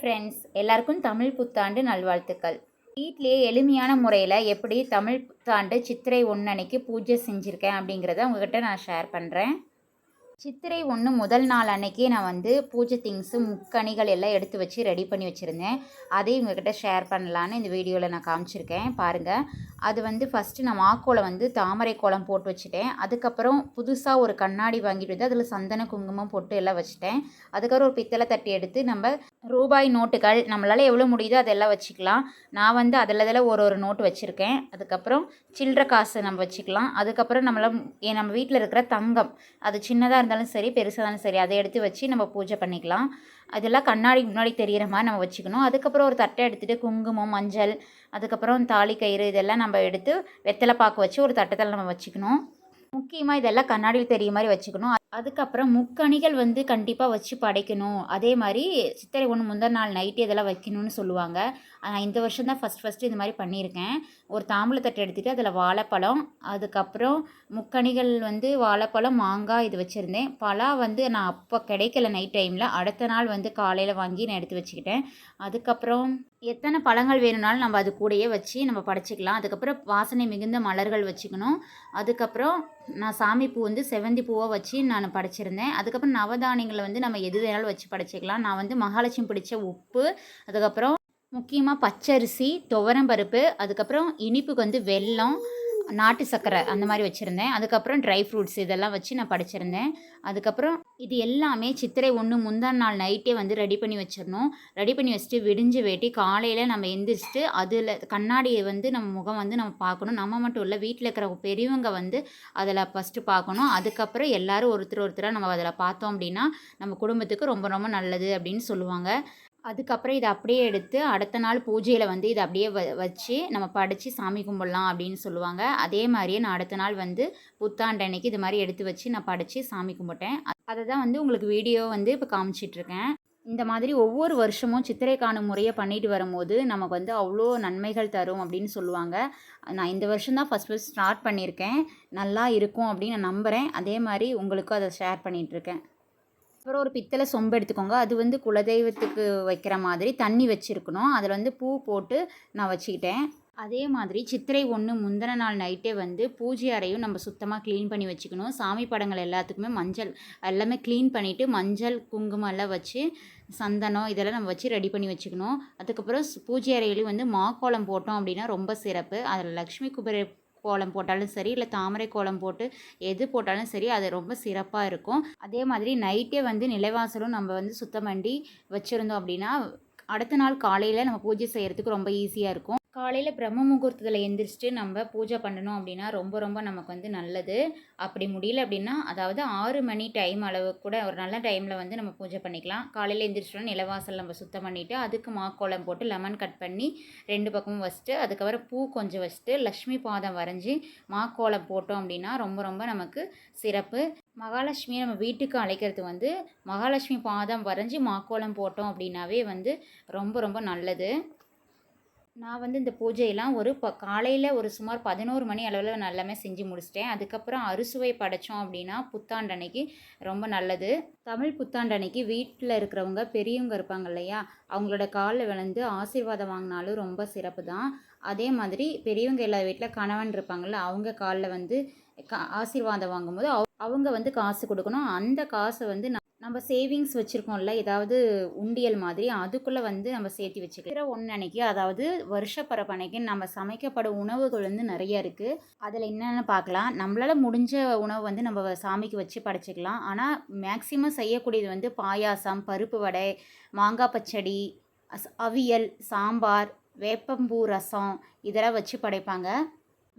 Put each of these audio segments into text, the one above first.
Friends எல்லாருக்கும் தமிழ் புத்தாண்டு நல்வாழ்த்துக்கள். வீட்லேயே எளிமையான முறையில் எப்படி தமிழ் புத்தாண்டு சித்திரை ஒன்னன்னைக்கு பூஜை செஞ்சுருக்கேன் அப்படிங்கிறத உங்ககிட்ட நான் ஷேர் பண்ணுறேன் சித்திரை ஒன்று முதல் நாள் அன்னைக்கே நான் வந்து பூஜை திங்ஸு முக்கணிகள் எல்லாம் எடுத்து வச்சு ரெடி பண்ணி வச்சுருந்தேன். அதையும் உங்ககிட்ட ஷேர் பண்ணலான்னு இந்த வீடியோவில் நான் காமிச்சிருக்கேன். பாருங்கள் அது வந்து ஃபஸ்ட்டு நான் மாக்கோலம் வந்து தாமரை கோலம் போட்டு வச்சுட்டேன். அதுக்கப்புறம் புதுசாக ஒரு கண்ணாடி வாங்கிட்டு வந்து அதில் சந்தன குங்குமம் போட்டு எல்லாம் வச்சுட்டேன். அதுக்கப்புறம் ஒரு பித்தளை தட்டி எடுத்து நம்ம ரூபாய் நோட்டுகள் நம்மளால் எவ்வளோ முடியுதோ அதெல்லாம் வச்சுக்கலாம். நான் வந்து அதில் அதில் ஒரு ஒரு நோட்டு வச்சுருக்கேன். அதுக்கப்புறம் சில்லற காசு நம்ம வச்சுக்கலாம். அதுக்கப்புறம் நம்மள நம்ம வீட்டில் இருக்கிற தங்கம் அது சின்னதாக இருந்தாலும் சரி பெருசாக இருந்தாலும் சரி அதை எடுத்து வச்சு நம்ம பூஜை பண்ணிக்கலாம். அதெல்லாம் கண்ணாடி முன்னாடி தெரிகிற மாதிரி நம்ம வச்சுக்கணும். அதுக்கப்புறம் ஒரு தட்டை எடுத்துகிட்டு குங்குமம் மஞ்சள் அதுக்கப்புறம் தாலி கயிறு இதெல்லாம் நம்ம எடுத்து வெத்தலை பாக்கு வச்சு ஒரு தட்டத்தில் நம்ம வச்சுக்கணும். முக்கியமாக இதெல்லாம் கண்ணாடியில் தெரிய மாதிரி வச்சுக்கணும். அதுக்கப்புறம் முக்கணிகள் வந்து கண்டிப்பாக வச்சு படைக்கணும். அதே மாதிரி சித்திரை ஒன்று முந்தின நாள் நைட்டு இதெல்லாம் வைக்கணும்னு சொல்லுவாங்க. நான் இந்த வருஷம் தான் ஃபஸ்ட் ஃபஸ்ட்டு இந்த மாதிரி பண்ணியிருக்கேன். ஒரு தாம்பூலத்தட்டு எடுத்துகிட்டு அதில் வாழைப்பழம் அதுக்கப்புறம் முக்கணிகள் வந்து வாழைப்பழம் மாங்காய் இது வச்சுருந்தேன். பலா வந்து நான் அப்போ கிடைக்கல நைட் டைமில் அடுத்த நாள் வந்து காலையில் வாங்கி நான் எடுத்து வச்சுக்கிட்டேன். அதுக்கப்புறம் எத்தனை பழங்கள் வேணும்னாலும் நம்ம அது கூடயே வச்சு நம்ம படைச்சிக்கலாம். அதுக்கப்புறம் வாசனை மிகுந்த மலர்கள் வச்சுக்கணும். அதுக்கப்புறம் நான் சாமி பூ வந்து செவந்தி பூவை வச்சு நான் படைச்சிருந்தேன். அதுக்கப்புறம் நவதானியங்களை வந்து நம்ம எது வேணாலும் வச்சு படைச்சிக்கலாம். நான் வந்து மகாலட்சுமி பிடிச்ச உப்பு அதுக்கப்புறம் முக்கியமாக பச்சரிசி துவரம்பருப்பு அதுக்கப்புறம் இனிப்புக்கு வந்து வெல்லம் நாட்டு சர்க்கரை அந்த மாதிரி வச்சுருந்தேன். அதுக்கப்புறம் ட்ரை ஃப்ரூட்ஸ் இதெல்லாம் வச்சு நான் படைச்சிருந்தேன். அதுக்கப்புறம் இது எல்லாமே சித்திரை ஒன்று முந்தா நாள் நைட்டே வந்து ரெடி பண்ணி வச்சிடணும். ரெடி பண்ணி வச்சுட்டு விடிஞ்சு வேட்டி காலையில் நம்ம எந்திரிச்சிட்டு அதில் கண்ணாடியை வந்து நம்ம முகம் வந்து நம்ம பார்க்கணும். நம்ம மட்டும் இல்லை வீட்டில் இருக்கிற பெரியவங்க வந்து அதில் ஃபஸ்ட்டு பார்க்கணும். அதுக்கப்புறம் எல்லாரும் ஒருத்தர் ஒருத்தராக நம்ம அதில் பார்த்தோம் அப்படின்னா நம்ம குடும்பத்துக்கு ரொம்ப ரொம்ப நல்லது அப்படின்னு சொல்லுவாங்க. அதுக்கப்புறம் இதை அப்படியே எடுத்து அடுத்த நாள் பூஜையில் வந்து இதை அப்படியே வ வச்சு நம்ம படைச்சி சாமி கும்பிடலாம் அப்படின்னு சொல்லுவாங்க. அதே மாதிரியே நான் அடுத்த நாள் வந்து புத்தாண்டு அன்னைக்கு இது மாதிரி எடுத்து வச்சு நான் படைச்சி சாமி கும்பிட்டேன். அதை தான் வந்து உங்களுக்கு வீடியோ வந்து இப்போ காமிச்சிட்ருக்கேன். இந்த மாதிரி ஒவ்வொரு வருஷமும் சித்திரை காணும் முறையை பண்ணிட்டு வரும்போது நமக்கு வந்து அவ்வளோ நன்மைகள் தரும் அப்படின்னு சொல்லுவாங்க. நான் இந்த வருஷம் தான் ஃபஸ்ட் ஃபஸ்ட் ஸ்டார்ட் பண்ணியிருக்கேன். நல்லா இருக்கும் அப்படின்னு நான் நம்புகிறேன் அதே மாதிரி உங்களுக்கும் அதை ஷேர் பண்ணிகிட்ருக்கேன் அப்புறம் ஒரு பித்தளை சொம்பு எடுத்துக்கோங்க. அது வந்து குலதெய்வத்துக்கு வைக்கிற மாதிரி தண்ணி வச்சுருக்கணும். அதில் வந்து பூ போட்டு நான் வச்சுக்கிட்டேன். அதே மாதிரி சித்திரை ஒன்று முந்தின நாள் நைட்டே வந்து பூஜை அறையும் நம்ம சுத்தமாக க்ளீன் பண்ணி வச்சுக்கணும். சாமி படங்கள் எல்லாத்துக்குமே மஞ்சள் எல்லாமே க்ளீன் பண்ணிவிட்டு மஞ்சள் குங்குமம் எல்லாம் வச்சு சந்தனம் இதெல்லாம் நம்ம வச்சு ரெடி பண்ணி வச்சுக்கணும். அதுக்கப்புறம் ஸ் பூஜை அறையிலையும் வந்து மாக்கோலம் போட்டோம் அப்படின்னா ரொம்ப சிறப்பு. அதில் லக்ஷ்மி குபேர கோலம் போட்டாலும் சரி இல்லை தாமரை கோலம் போட்டு எது போட்டாலும் சரி அது ரொம்ப சிறப்பாக இருக்கும். அதே மாதிரி நைட்டே வந்து நிலைவாசலும் நம்ம வந்து சுத்தம் பண்ணி வச்சுருந்தோம் அப்படின்னா அடுத்த நாள் காலையில் நம்ம பூஜை செய்கிறதுக்கு ரொம்ப ஈஸியாக இருக்கும். காலையில் பிரம்ம முகூர்த்தத்தில் எந்திரிச்சிட்டு நம்ம பூஜை பண்ணணும் அப்படின்னா ரொம்ப ரொம்ப நமக்கு வந்து நல்லது. அப்படி முடியல அப்படின்னா அதாவது ஆறு மணி டைம் அளவு கூட ஒரு நல்ல டைமில் வந்து நம்ம பூஜை பண்ணிக்கலாம். காலையில் எந்திரிச்சிட்டோம் நிலவாசல் நம்ம சுத்தம் பண்ணிவிட்டு அதுக்கு மாக்கோலம் போட்டு லெமன் கட் பண்ணி ரெண்டு பக்கமும் வச்சுட்டு அதுக்கப்புறம் பூ கொஞ்சம் வச்சுட்டு லக்ஷ்மி பாதம் வரைஞ்சி மாக்கோலம் போட்டோம் அப்படின்னா ரொம்ப ரொம்ப நமக்கு சிறப்பு. மகாலட்சுமியை நம்ம வீட்டுக்கு அழைக்கிறது வந்து மகாலட்சுமி பாதம் வரைஞ்சி மாக்கோலம் போட்டோம் அப்படின்னாவே வந்து ரொம்ப ரொம்ப நல்லது. நான் வந்து இந்த பூஜையெல்லாம் ஒரு ப காலையில் ஒரு சுமார் பதினோரு மணி அளவில் நான் எல்லாமே செஞ்சு முடிச்சிட்டேன். அதுக்கப்புறம் அறுசுவை படைச்சோம் அப்படின்னா புத்தாண்டு அன்னைக்கு ரொம்ப நல்லது. தமிழ் புத்தாண்டு அன்னைக்கு வீட்டில் இருக்கிறவங்க பெரியவங்க இருப்பாங்க இல்லையா அவங்களோட காலில் விழுந்து ஆசீர்வாதம் வாங்கினாலும் ரொம்ப சிறப்பு தான். அதே மாதிரி பெரியவங்க எல்லா வீட்டில் கணவன் இருப்பாங்கள்ல அவங்க காலில் வந்து கா ஆசீர்வாதம் வாங்கும்போது அவங்க வந்து காசு கொடுக்கணும். அந்த காசை வந்து நான் நம்ம சேவிங்ஸ் வச்சுருக்கோம்ல ஏதாவது உண்டியல் மாதிரி அதுக்குள்ளே வந்து நம்ம சேர்த்து வச்சுக்கிற ஒன்று அன்னைக்கு அதாவது வருஷப்பரப்பு அன்னைக்கு நம்ம சமைக்கப்படும் உணவுகள் வந்து நிறைய இருக்குது அதில் என்னென்னு பார்க்கலாம். நம்மளால் முடிஞ்ச உணவு வந்து நம்ம சாமிக்கு வச்சு படைச்சிக்கலாம். ஆனால் மேக்சிமம் செய்யக்கூடியது வந்து பாயாசம் பருப்பு வடை மாங்காய் பச்சடி அவியல் சாம்பார் வேப்பம்பூ ரசம் இதெல்லாம் வச்சு படைப்பாங்க.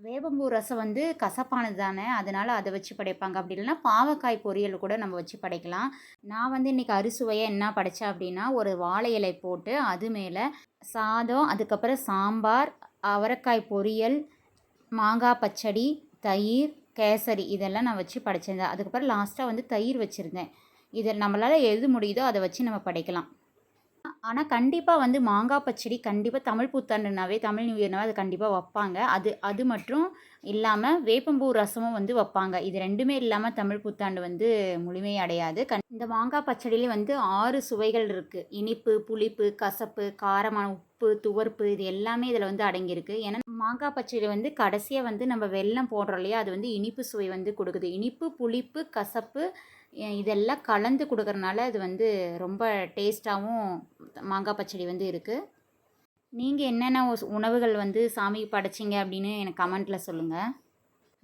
வேப்பம்பூ ரசம் வந்து கசப்பானது தானே அதனால் அதை வச்சு படைப்பாங்க. அப்படி இல்லைன்னா பாவக்காய் பொரியல் கூட நம்ம வச்சு படைக்கலாம். நான் வந்து இன்றைக்கி அறுசுவையாக என்ன படைச்சேன் அப்படின்னா ஒரு வாழை இலை போட்டு அது மேலே சாதம் அதுக்கப்புறம் சாம்பார் அவரைக்காய் பொரியல் மாங்காய் பச்சடி தயிர் கேசரி இதெல்லாம் நான் வச்சு படைச்சிருந்தேன். அதுக்கப்புறம் லாஸ்ட்டாக வந்து தயிர் வச்சுருந்தேன். இதில் நம்மளால் எது முடியுதோ அதை வச்சு நம்ம படைக்கலாம். ஆனால் கண்டிப்பாக வந்து மாங்காய் பச்சடி கண்டிப்பாக தமிழ் புத்தாண்டுனாவே தமிழ் நியூ இயர்னாவே அது கண்டிப்பாக வைப்பாங்க. அது அது மட்டும் இல்லாமல் வேப்பம்பூ ரசமும் வந்து வைப்பாங்க. இது ரெண்டுமே இல்லாமல் தமிழ் புத்தாண்டு வந்து முழுமை அடையாது. கண் இந்த மாங்காய் பச்சடியிலே வந்து ஆறு சுவைகள் இருக்குது இனிப்பு புளிப்பு கசப்பு காரமான உப்பு துவர்ப்பு இது எல்லாமே இதில் வந்து அடங்கியிருக்கு. ஏன்னா மாங்காய் பச்சடியில் வந்து கடைசியாக வந்து நம்ம வெல்லம் போடுறோம் இல்லையா? அது வந்து இனிப்பு சுவை வந்து கொடுக்குது. இனிப்பு புளிப்பு கசப்பு இதெல்லாம் கலந்து கொடுக்கறனால அது வந்து ரொம்ப டேஸ்ட்டாகவும் மாங்காய் பச்சடி வந்து இருக்குது நீங்கள் என்னென்ன உணவுகள் வந்து சாமிக்கு படைச்சிங்க அப்படின்னு எனக்கு கமெண்ட்டில் சொல்லுங்கள்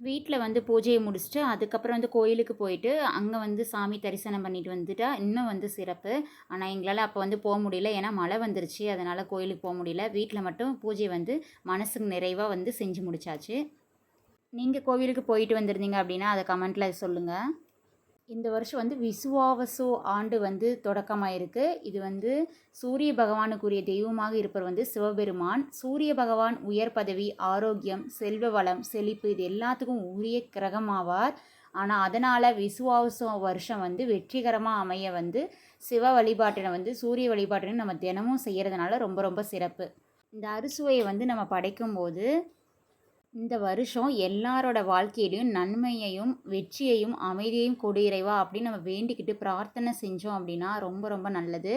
வீட்டில் வந்து பூஜையை முடிச்சுட்டு அதுக்கப்புறம் வந்து கோயிலுக்கு போயிட்டு அங்கே வந்து சாமி தரிசனம் பண்ணிட்டு வந்துட்டா இன்னும் வந்து சிறப்பு. ஆனால் எங்களால் அப்போ வந்து போக முடியல. ஏன்னா மழை வந்துருச்சு. அதனால் கோயிலுக்கு போக முடியல. வீட்டில் மட்டும் பூஜை வந்து மனசுக்கு நிறைவாக வந்து செஞ்சு முடிச்சாச்சு. நீங்கள் கோவிலுக்கு போயிட்டு வந்திருந்தீங்க அப்படின்னா அதை கமெண்ட்டில் சொல்லுங்கள் இந்த வருஷம் வந்து விசுவாவசு ஆண்டு வந்து தொடக்கமாக இருக்குது இது வந்து சூரிய பகவானுக்குரிய தெய்வமாக இருப்பவர் வந்து சிவபெருமான். சூரிய பகவான் உயர் பதவி ஆரோக்கியம் செல்வ வளம் செழிப்பு இது எல்லாத்துக்கும் உரிய கிரகமாவார். ஆனால் அதனால் விசுவாவசோ வருஷம் வந்து வெற்றிகரமாக அமைய வந்து சிவ வழிபாட்டினை வந்து சூரிய வழிபாட்டினை நம்ம தினமும் செய்கிறதுனால ரொம்ப ரொம்ப சிறப்பு. இந்த அறுசுவையை வந்து நம்ம படைக்கும்போது இந்த வருஷம் எல்லாரோட வாழ்க்கையிலையும் நன்மையையும் வெற்றியையும் அமைதியையும் கொடு இறைவா அப்படின்னு நம்ம வேண்டிக்கிட்டு பிரார்த்தனை செஞ்சோம் அப்படின்னா ரொம்ப ரொம்ப நல்லது.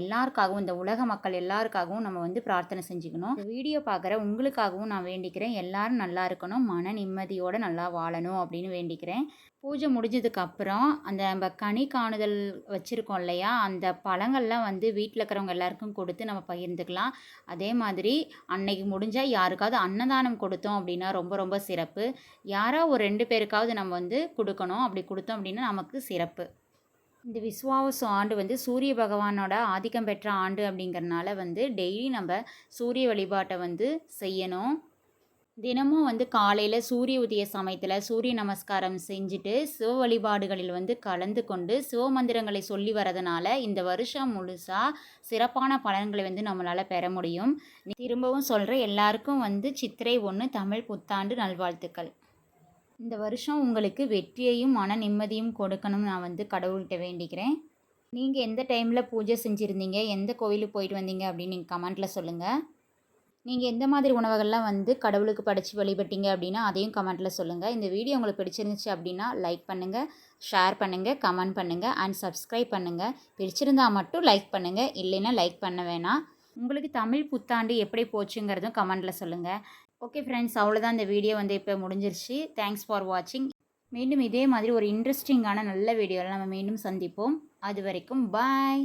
எல்லாருக்காகவும் இந்த உலக மக்கள் எல்லாருக்காகவும் நம்ம வந்து பிரார்த்தனை செஞ்சுக்கணும். இந்த வீடியோ பார்க்குற உங்களுக்காகவும் நான் வேண்டிக்கிறேன். எல்லாரும் நல்லா இருக்கணும். மன நிம்மதியோடு நல்லா வாழணும் அப்படின்னு வேண்டிக்கிறேன். பூஜை முடிஞ்சதுக்கப்புறம் அந்த நம்ம கனி காணுதல் வச்சுருக்கோம் இல்லையா? அந்த பழங்கள்லாம் வந்து வீட்டில் இருக்கிறவங்க எல்லாருக்கும் கொடுத்து நம்ம பகிர்ந்துக்கலாம். அதே மாதிரி அன்னைக்கு முடிஞ்சால் யாருக்காவது அன்னதானம் கொடுத்தோம் அப்படின்னு ரொம்ப ரொம்ப சிறப்பு. யாரோ ஒரு ரெண்டு பேருக்காவது நம்ம வந்து கொடுக்கணும். அப்படி கொடுத்தோம் அப்படின்னா நமக்கு சிறப்பு. இந்த விஸ்வாவசம் ஆண்டு வந்து சூரிய பகவானோட ஆதிக்கம் பெற்ற ஆண்டு அப்படிங்கிறனால வந்து டெய்லி நம்ம சூரிய வழிபாட்டை வந்து செய்யணும். தினமும் வந்து காலையில் சூரிய உதய சமயத்தில் சூரிய நமஸ்காரம் செஞ்சுட்டு சிவ வழிபாடுகளில் வந்து கலந்து கொண்டு சிவ மந்திரங்களை சொல்லி வரதுனால இந்த வருஷம் முழுசாக சிறப்பான பலன்களை வந்து நம்மளால் பெற முடியும். திரும்பவும் சொல்கிறேன் எல்லாருக்கும் வந்து சித்திரை ஒன்று தமிழ் புத்தாண்டு நல்வாழ்த்துக்கள். இந்த வருஷம் உங்களுக்கு வெற்றியையும் மன நிம்மதியும் கொடுக்கணும்னு நான் வந்து கடவுள்கிட்ட வேண்டிக்கிறேன். நீங்கள் எந்த டைமில் பூஜை செஞ்சுருந்தீங்க எந்த கோவிலுக்கு போயிட்டு வந்தீங்க அப்படின்னு நீங்கள் கமெண்ட்டில் சொல்லுங்கள் நீங்கள் எந்த மாதிரி உணவுகள்லாம் வந்து கடவுளுக்கு படைச்சு வழிபட்டீங்க அப்படின்னா அதையும் கமெண்ட்டில் சொல்லுங்கள் இந்த வீடியோ உங்களுக்கு பிடிச்சிருந்துச்சு அப்படின்னா லைக் பண்ணுங்கள் ஷேர் பண்ணுங்கள் கமெண்ட் பண்ணுங்கள் அண்ட் சப்ஸ்கிரைப் பண்ணுங்கள் பிடிச்சிருந்தா மட்டும் லைக் பண்ணுங்கள் இல்லைன்னா லைக் பண்ண வேணாம். உங்களுக்கு தமிழ் புத்தாண்டு எப்படி போச்சுங்கிறதும் கமெண்ட்டில் சொல்லுங்கள் ஓகே ஃப்ரெண்ட்ஸ் அவ்வளோதான் இந்த வீடியோ வந்து இப்போ முடிஞ்சிருச்சு. தேங்க்ஸ் ஃபார் வாட்சிங் மீண்டும் இதே மாதிரி ஒரு இன்ட்ரெஸ்டிங்கான நல்ல வீடியோவில் நம்ம மீண்டும் சந்திப்போம். அது வரைக்கும் பாய்